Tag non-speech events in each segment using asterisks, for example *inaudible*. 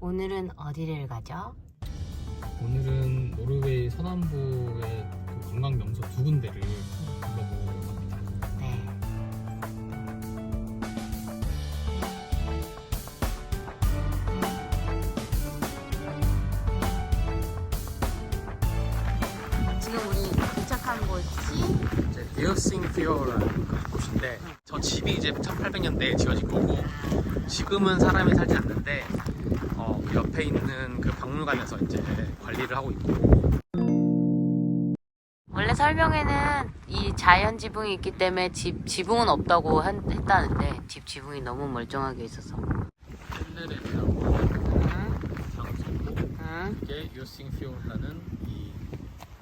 오늘은 어디를 가죠? 오늘은 노르웨이 서남부의 그 관광 명소 두 군데를 둘러보려고 합니다. 네. 지금 우리 도착한 곳이 이제 데어싱피어라는 곳인데 저 집이 이제 1800년대에 지어진 거고 지금은 사람이 살지 않는데 어, 그 옆에 있는 그 박물관에서 이제 관리를 하고 있고 원래 설명에는 이 자연 지붕이 있기 때문에 집 지붕은 없다고 한- 했다는데 집 지붕이 너무 멀쩡하게 있어서. 헬레레라고 응? 장소고 응? 이게 요싱피어라는 이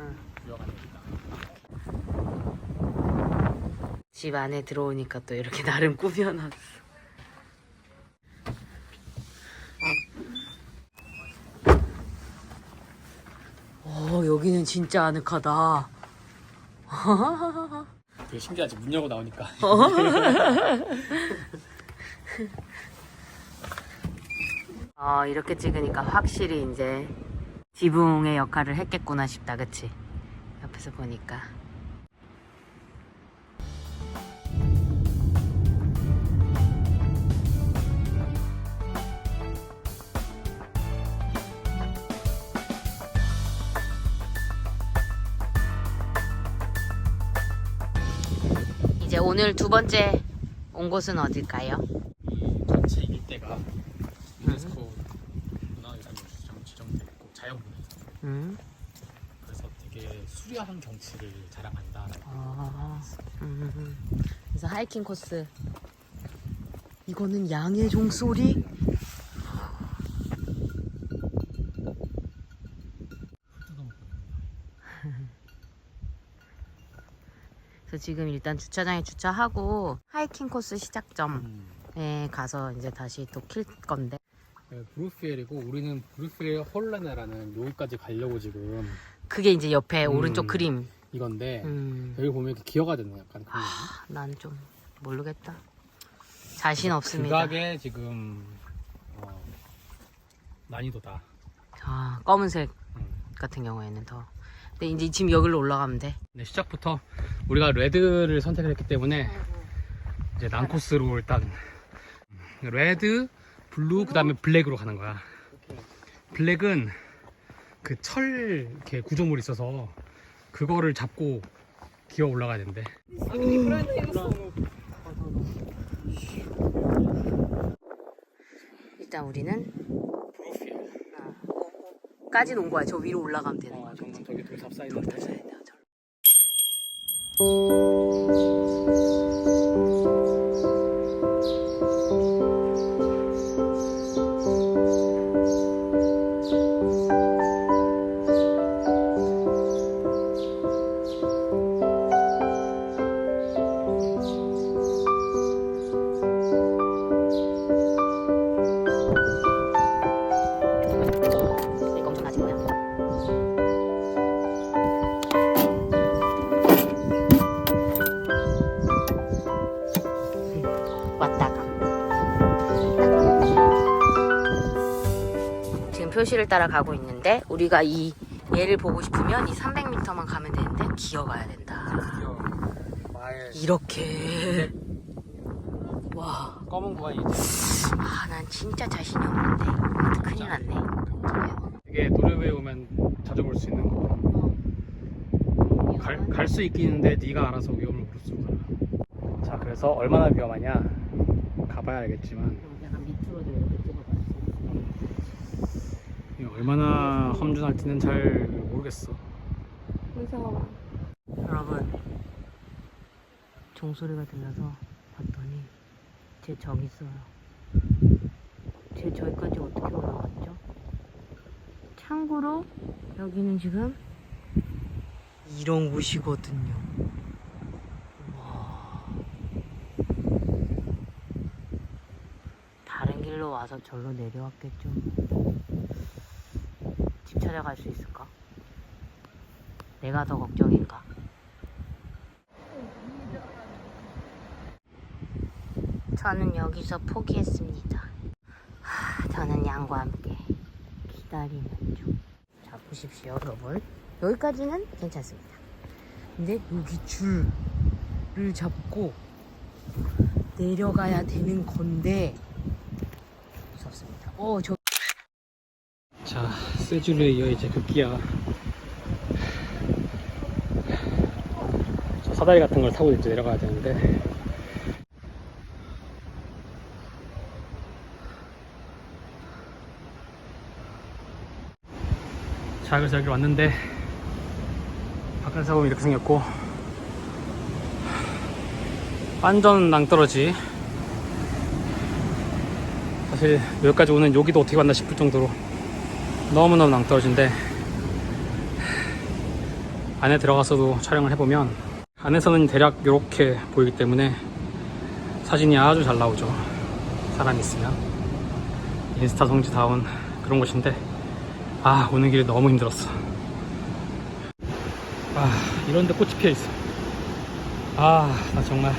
응. 데입니다. 집 안에 들어오니까 또 이렇게 *laughs* 나름 꾸며놨어. 오, 여기는 진짜 아늑하다. 되게 신기하지 문 열고 나오니까 *laughs* 어, 이렇게 찍으니까 확실히 이제 지붕의 역할을 했겠구나 싶다, 그치? 옆에서 보니까. 오늘 두 번째 온 곳은 어딜까요? 이 전체 일대가 유네스코 문화유산으로 지정, 지정돼 있고 자연문화유산 음. 그래서 되게 수려한 경치를 자랑한다. 아, 음. 그래서 하이킹 코스. 이거는 양의 종소리? 그래서 지금 일단 주차장에 주차하고 하이킹 코스 시작점에 음. 가서 이제 다시 또 킬 건데. 네, 브루피엘이고 우리는 브루피엘 홀라네라는 여기까지 가려고 지금 그게 이제 옆에 음. 오른쪽 그림. 이건데 음. 여기 보면 이렇게 기어가 되네 약간 그런 아, 난좀 모르겠다. 자신 거. 없습니다. 극악의 지금 어, 난이도다. 아, 검은색 음. 같은 경우에는 더. 근데 이제 지금 여기로 올라가면 돼. 네, 시작부터 우리가 레드를 선택을 했기 때문에 이제 난코스로 일단 레드, 블루, 그 다음에 블랙으로 가는 거야. 블랙은 그 철 이렇게 구조물이 있어서 그거를 잡고 기어 올라가야 된대. 일단 우리는 까지 온 거야. 저 위로 올라가면 되는 거야. 어, 정말 저기 돌 삽사이드인데. 다 사야 돼요, 저로. 이거 표시를 따라 가고 있는데 우리가 이 얘를 보고 싶으면 이 300m만 가면 되는데 기어가야 된다. 이렇게. 와. 검은 구간이 아, 난 진짜 자신이 없는데. 큰일 났네. 이게 노르웨이 오면 자주 볼 수 있는 거. 갈수 있긴 있는데 네가 알아서 위험을 무릅쓰고 자 그래서 얼마나 위험하냐? 가봐야 알겠지만 약간 밑으로 좀 이렇게 찍어봤어 이게 얼마나 험준할지는 잘 모르겠어. 무서워 여러분 종소리가 들려서 봤더니 쟤 저기 있어요. 쟤 저기까지 어떻게 올라갔죠? 참고로 여기는 지금 이런 곳이거든요. 와. 다른 길로 와서 절로 내려왔겠죠 집 찾아갈 수 있을까? 내가 더 걱정인가? 저는 여기서 포기했습니다. 하, 저는 양과 함께 기다리는 중. 자, 보십시오, 여러분. 여기까지는 괜찮습니다. 근데 여기 줄을 잡고 내려가야 되는 건데 무섭습니다. 어, 저 자, 세주를 이어 이제 급기야. 저 사다리 같은 걸 타고 이제 내려가야 되는데. 자, 그래서 여기 왔는데, 바깥에서 보면 이렇게 생겼고, 완전 낭떠러지. 사실 여기까지 오는 여기도 어떻게 왔나 싶을 정도로 너무너무 낭떠러진데 안에 들어가서도 촬영을 해보면 안에서는 대략 이렇게 보이기 때문에 사진이 아주 잘 나오죠. 사람이 있으면. 인스타 성지다운 그런 곳인데 아 오는 길이 너무 힘들었어. 아 이런데 꽃이 피어있어. 아 나 정말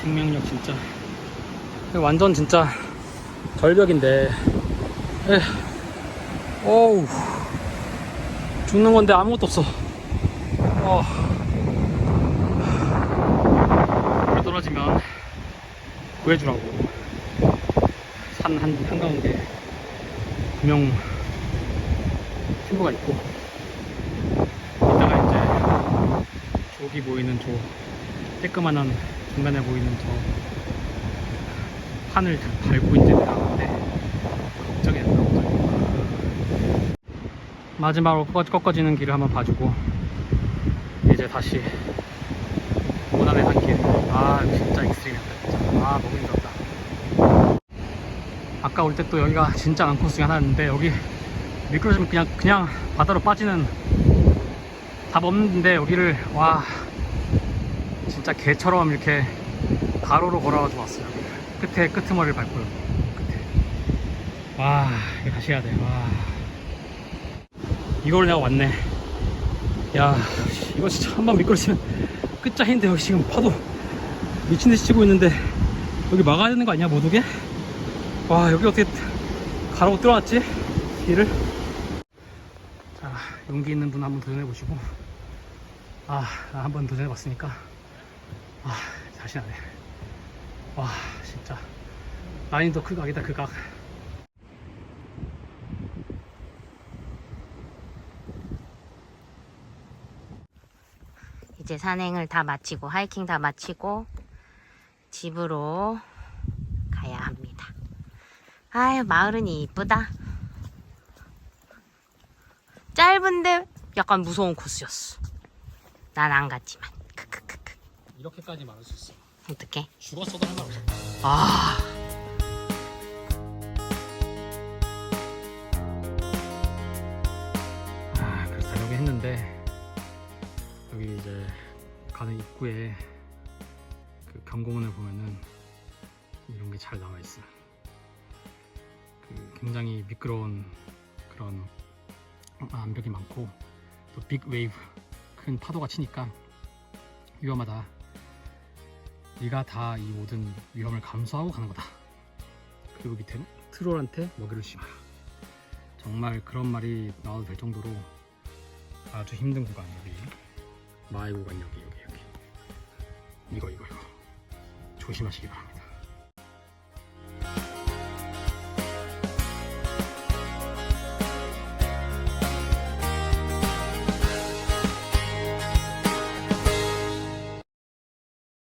생명력 진짜. 완전 진짜 절벽인데. 에휴 어우. 죽는 건데 아무것도 없어. 어. 물에 떨어지면 구해주라고. 산 한, 한가운데 분명 친구가 있고. 이따가 이제 저기 보이는 저 쬐끄만한 중간에 보이는 저 판을 밟고 이제 나가는데 걱정이 된다 걱정이 마지막으로 꺾- 꺾어지는 길을 한번 봐주고 이제 다시 원안의 산길. 아 진짜 익스트림이었다 진짜. 아 너무 힘들었다. 아까 올 때 또 여기가 진짜 난코스 중에 하나였는데 여기 미끄러지면 그냥 그냥 바다로 빠지는 답 없는데 여기를 와 진짜 개처럼 이렇게 가로로 걸어가지고 왔어요. 끝에 끄트머리를 밟고 여기 끝에. 와 이거 다시 해야 돼와 이걸 내가 왔네. 야, 이거 진짜 한번 미끄러지면 끝장인데 여기 지금 파도 미친 듯이 치고 있는데 여기 막아야 되는 거 아니야 못 오게? 와 여기 어떻게 가라고 뚫어놨지 길을? 자 용기 있는 분 한번 도전해 보시고 아 나 한번 도전해 봤으니까 아 자신 안해. 와 진짜 난이도 극악이다 극악. 이제 산행을 다 마치고 하이킹 다 마치고 집으로 가야 합니다. 아유 마을은 이쁘다. 짧은데 약간 무서운 코스였어. 난 안 갔지만. 크크크크. 이렇게까지 말할 수 있어. 어떡해? 죽었어도 할말 없어. 아. 아, 그래서 여기 했는데 여기 이제 가는 입구에 그 경공원을 보면은 이런 게 잘 나와 있어. 그 굉장히 미끄러운 그런 암벽이 많고 또 빅 웨이브 큰 파도가 치니까 위험하다. 네가 다 이 모든 위험을 감수하고 가는 거다. 그리고 밑에는 트롤한테 먹이를 마라. 정말 그런 말이 나와도 될 정도로 아주 힘든 구간 여기 마의 구간 여기 여기 여기 이거 이거 이거 조심하시기 바랍니다.